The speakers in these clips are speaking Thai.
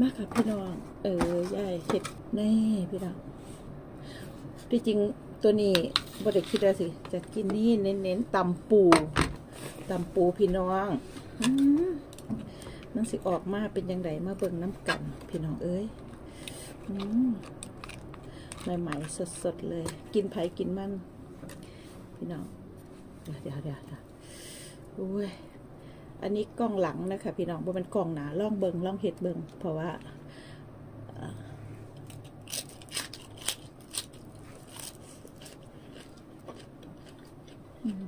มากค่ะพี่น้อง เออยายเห็ดแน่พี่น้องที่จริงตัวนี้บ่ได้คิดแล้วสิ จะกินนี่เน้นๆตำปูตำปูพี่น้องอืมมันสิออกมาเป็นยังไงมาเบิ่งน้ำกันพี่น้องเอ้ยอใหม่ๆสดๆเลย กินไผ่กินมัน พี่น้อง เดี๋ยวเดี๋ยวเดี๋ยวเดี๋ยวโอ้ย อันนี้กล้องหลังนะคะพี่น้องบ่เป็นกล้องหนาล่องเบิงล่องเห็ดเบิงเพราะว่าอืม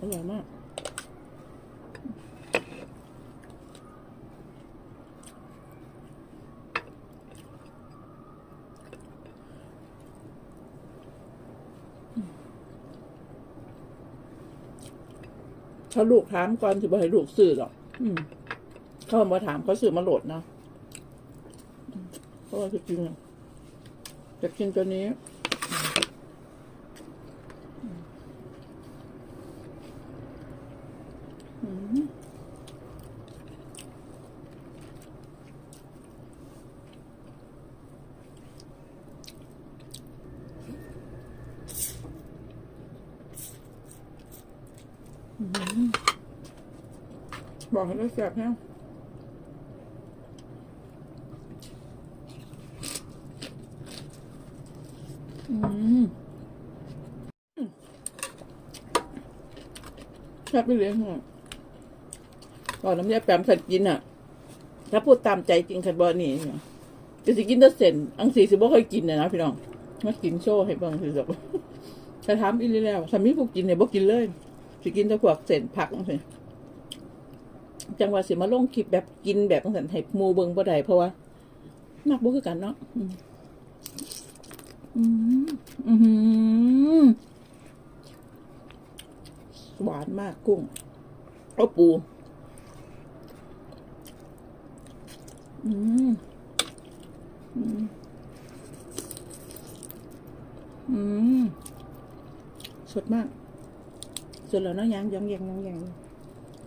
อร่อยมาก ถ้าลูกถามก่อนสิบ่ให้ลูกซื้อหรอกอืมเขามาถามเขาซื้อมาโหลดนะเพราะว่าจะกินจะกินตัวนี้ อืมอืม บอก ให้ได้แซ่บแห้งอืมแซ่บไปเลยฮะก่อนน้ำยาแปมขัดกินอะ ถ้าพูดตามใจจริงขัดบอนี่เนี่ยจะสิกินแต่เส้นอังสีสิบ่เคยกินนะนะพี่น้องมากินโชว์ให้บิ่งสิสักถ้าถามอีหลีแล้วถ้ามีผู้กินเนี่ยบ่กินเลย สิกินแต่พวกเส้นผักจังซี่ จังว่าสิมาลงคลิปแบบกินแบบจังซั่นให้มูเบิงบ่ได้เพราะว่ามักบ่คือกันเนาะอืมอืมอืมหวานมากกุ้งเอาปู อืม อืม อืม สดมาก สดแล้วเนาะยังยังยังยังยัง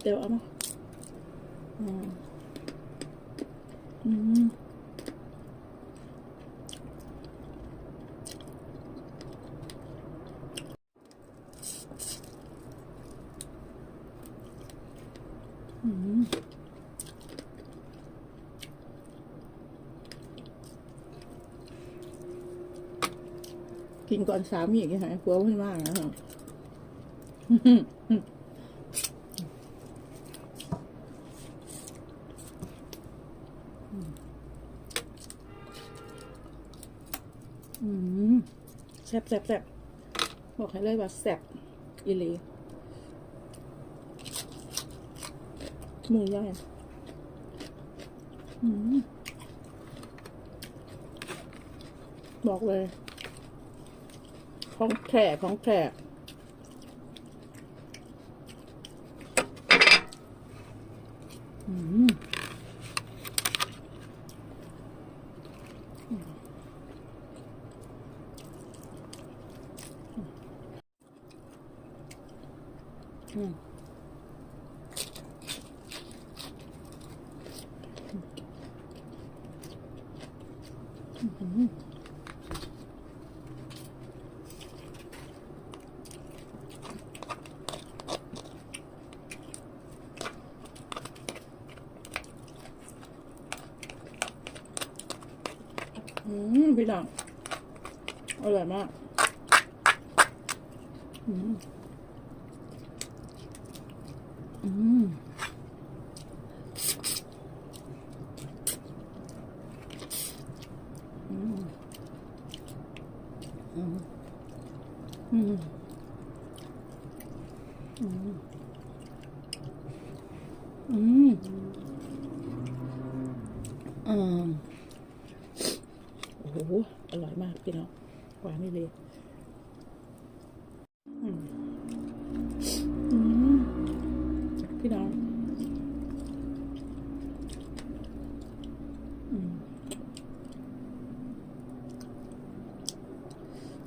เดี๋ยวเอามา อืมอืมอืมกินก่อนสามีอีกฮะกลัวไม่มากนะฮะอื ซ่บแซ่บแซ่บบอกให้เลยว่าแซ่บอีหลีหมูย่างอืมบอกเลย ของแท้ของแท้อืม อืมอืมอืมพี่น้องอร่อยมาก Mm.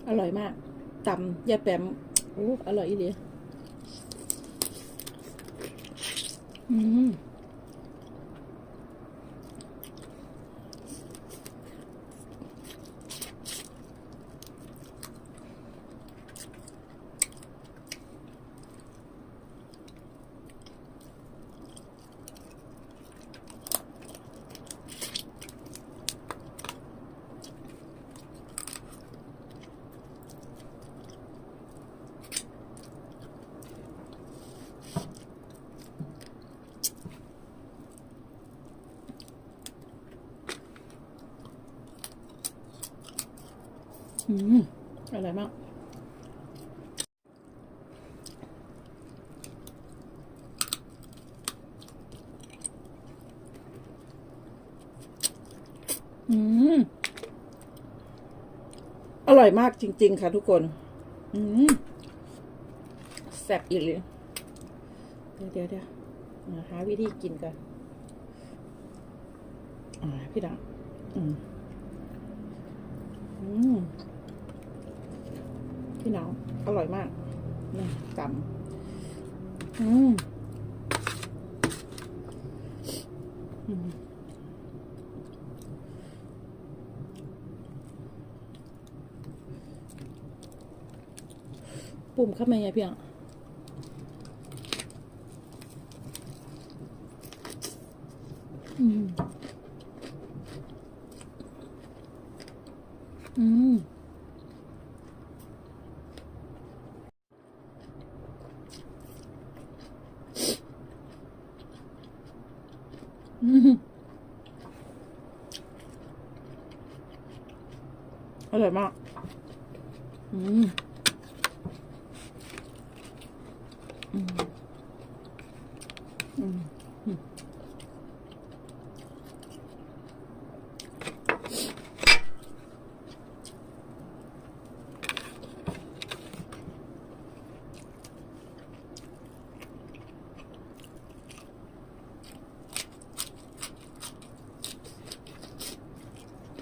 อร่อยมากตำยายแปมโอ้อร่อยอีเลยอืม อืมอร่อยมากอืมอร่อยมากจริง ๆ ค่ะทุกคน อืมแซ่บอีกเลยเดี๋ยวเดี๋ยวเดี๋ยวมาหาวิธีกินกันอ่าพี่ดังอืมอืม พี่น้องอร่อยมากนี่กำอืมอืมปุ่มเข้ามาไงพี่อะอืม อืม อร่อยมาก อืม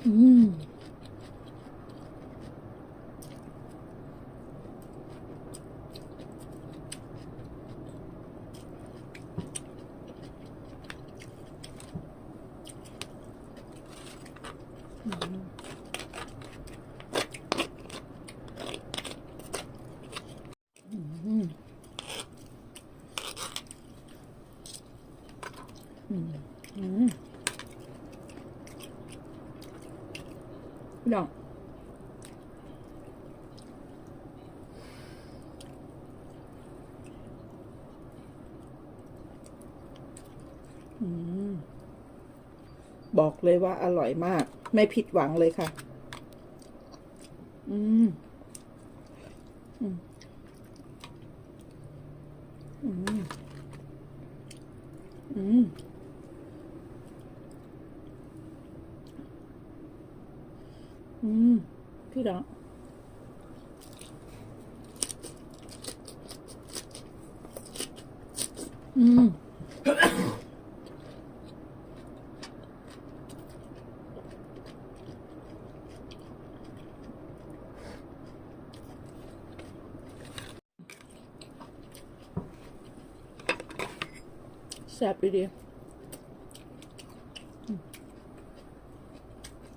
嗯。 บอกเลยว่าอร่อยมาก ไม่ผิดหวังเลยค่ะ อืมอืม อืม อืม อืม พี่น้องอืม แซ่บดี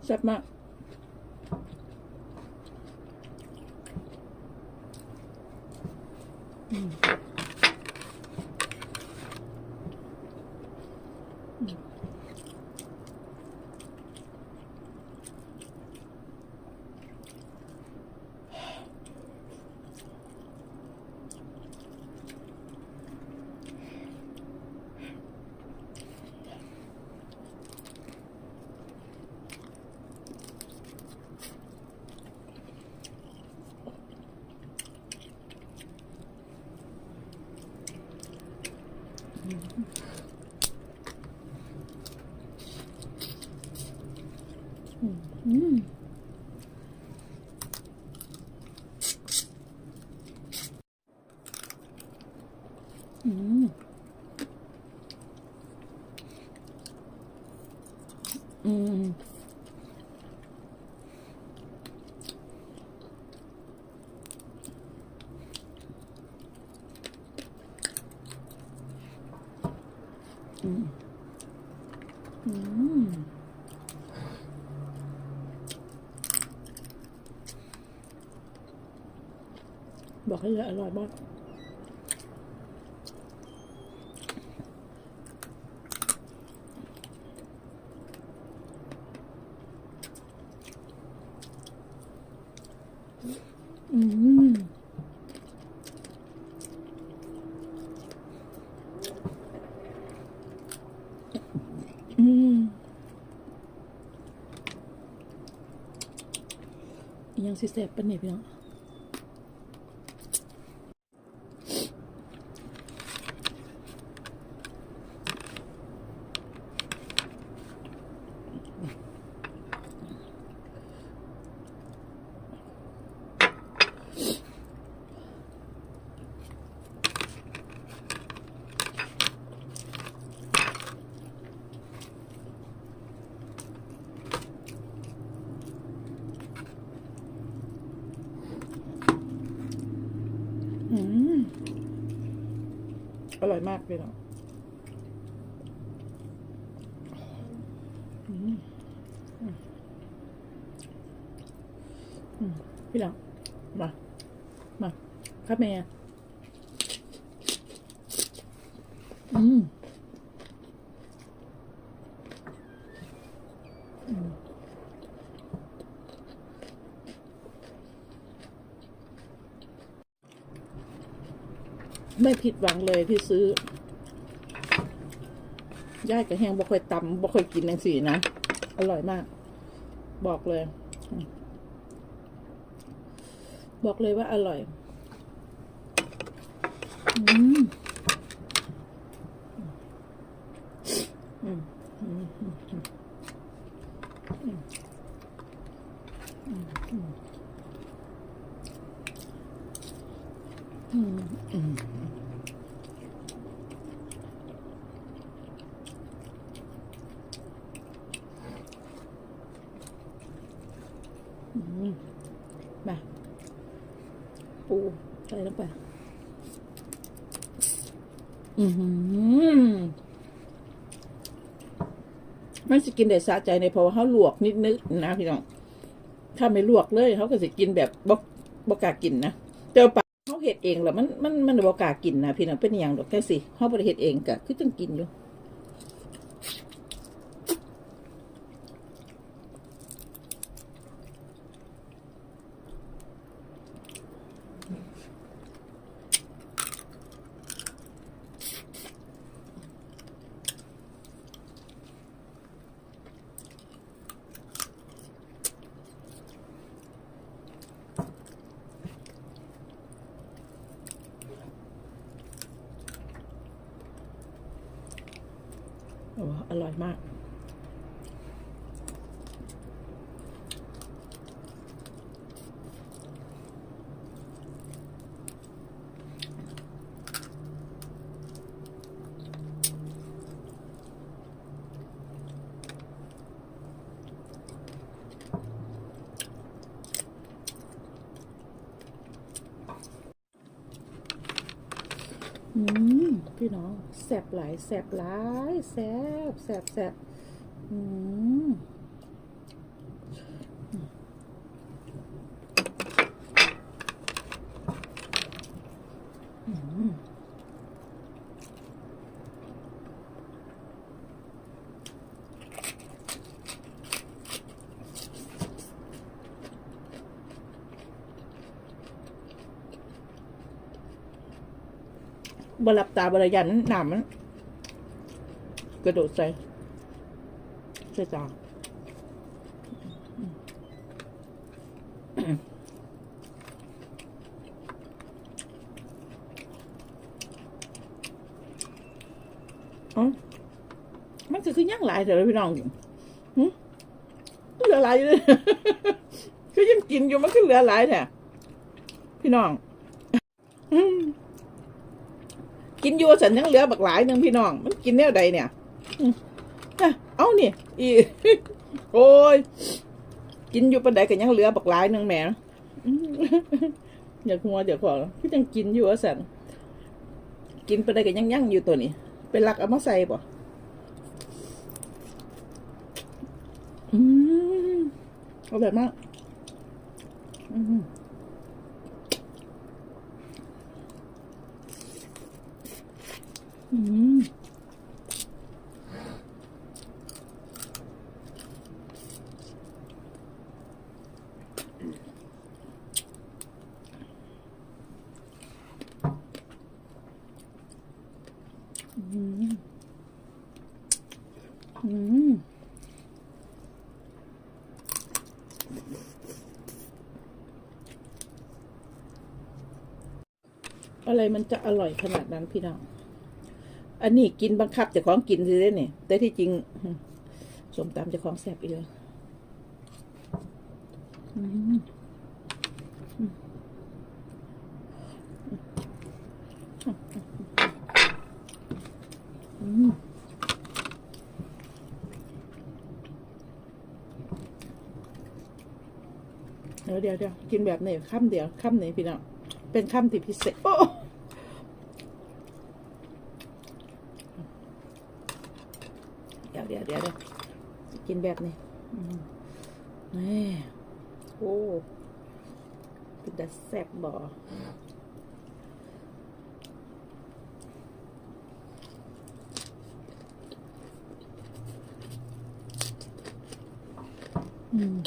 แซ่บมาก อืมอืมอืมบอกให้เลยอร่อยมาก อืมอืมยังสิแสบปานนี่ยพี่น้องอืม อร่อยมากพี่น้องพี่หลังมา มา ครับแม่อืมอืม ไม่ผิดหวังเลยที่ซื้อย่ายกับแห้งบ่ค่อยตำบ่ค่อยกินนังสี่นะ อร่อยมาก บอกเลย บอกเลยว่าอร่อย อืม มาปูใส่ลงไปอือหือมันสิกินได้สะใจในเพราะว่าเขาลวกนิดนึกนะพี่น้อง ถ้าไม่ลวกเลยเขาก็สิกินแบบบกบกากินนะแต่ว่าปลาเขาเห็ดเองแล้วมันมันมันบกากินนะพี่น้องเป็นอย่างดอกแค่สิเขาบริเห็ดเองกะคือต้องกินอยู่ อยมาก 음, 피나. แสบหลายแสบหลายแสบแสบแสบอืมอืม บหลับตาบรยันหนามมันกระโดดใส่ใส่จาอ๋อมันคือคือยังหลายแต่ละพี่น้องหึเหลือหลายเลยก็ยังกินอยู่มันก็เหลือหลายแท้พี่น้องอืมกิน อยู่สันยังเหลือบักหลายหนึ่งพี่น้อง มันกินแนวใดเนี่ยเอานี่อีโอ้ยกินอยู่ปันใดกันยังเหลือบักหลายหนึงแหมอื้อยากหัวเดี๋ยวขอพี่ยังกินอยู่ว่าสันกินปันใดกันยังยั่งอยู่ตัวนี้ เป็นหลักเอามาใส่ป่ะอืมอร่อยมาก อืม อืมอะไรมันจะอร่อยขนาดนั้นพี่น้อง อันนี้กินบังคับจะของกินสิเด้เนี่ยแต่ที่จริงสมตามจะของแสบอีกเลยอืมอืมอืมเดี๋ยวเดี๋ยวเดี๋ยวกินแบบนี้ข้ามเดียวข้ามนี้พี่น้องเป็นข้ามที่พิเศษโอ้ เดี๋ยวเดี๋ยวเดี๋ยวเดี๋ยวกิ นแบบนี้นี่โอ้เป็นแต่แซบบ่อืม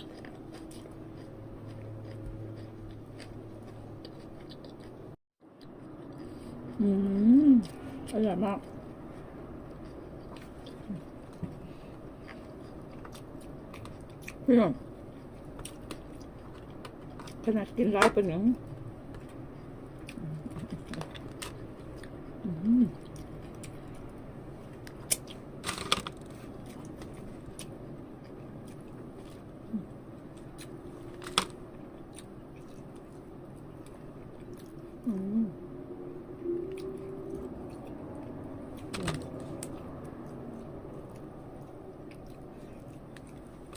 อืมอร่อยมาก พี่น้องขนาดกินร้ายเป็นอย่างอืมอืม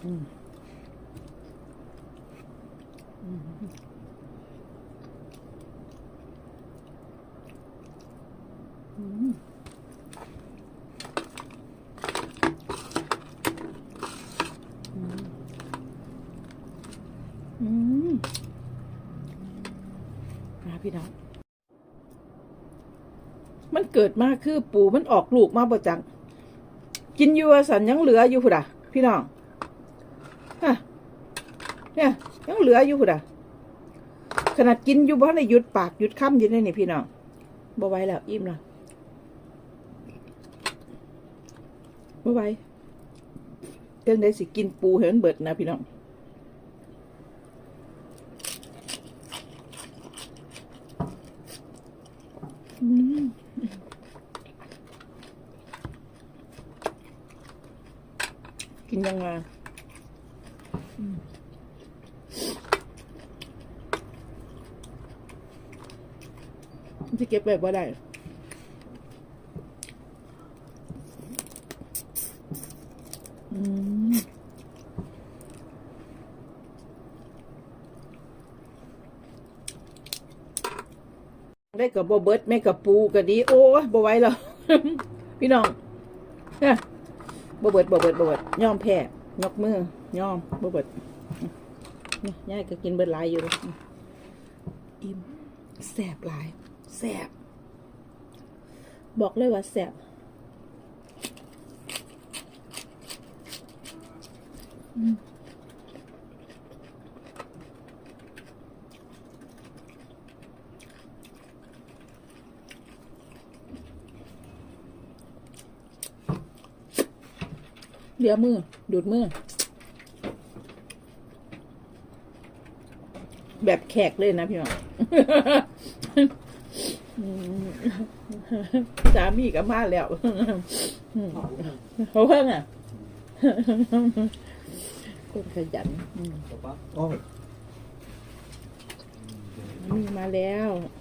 อืม อืมอืมมาพี่น้อง มัน เกิดมาคือปูมันออกลูกมาบ่จังกินอยู่สันยังเหลืออยู่พุ่นอะ พี่น้องฮะเนี่ยยังเหลืออยู่พุ่นอะขนาดกินอยู่บ้านในหยุดปากหยุดคำอยู่ในนี่พี่น้องบ่ไหวแล้วอิ่มแล้วบ่ไหวเรื่องใดสิกินปูเห็นเบิดนะพี่น้องอืมกิน ยังไงอืมที่เก็บแบบว่าได้อืมได้กับบ่เบิร์ดแม่กับปูก็ดี โอ้ยบ่ไหวแล้ว พี่น้องเนี่ย บเบิดบเบิดบเบิดย่อมแพ้ยกมือย่อมบเบิดเนี่ยยายก็กินเบิดลายอยู่เลยอิ่มแสบหลายแสบบอกเลยว่าแสบอืม เดี๋ยวมือ ดูดมือ แบบแขกเลยนะพี่น้องอืมสามีก็มาแล้วเขาเพิ่งอะคนขยันอืม Oj. มีมาแล้ว Mm.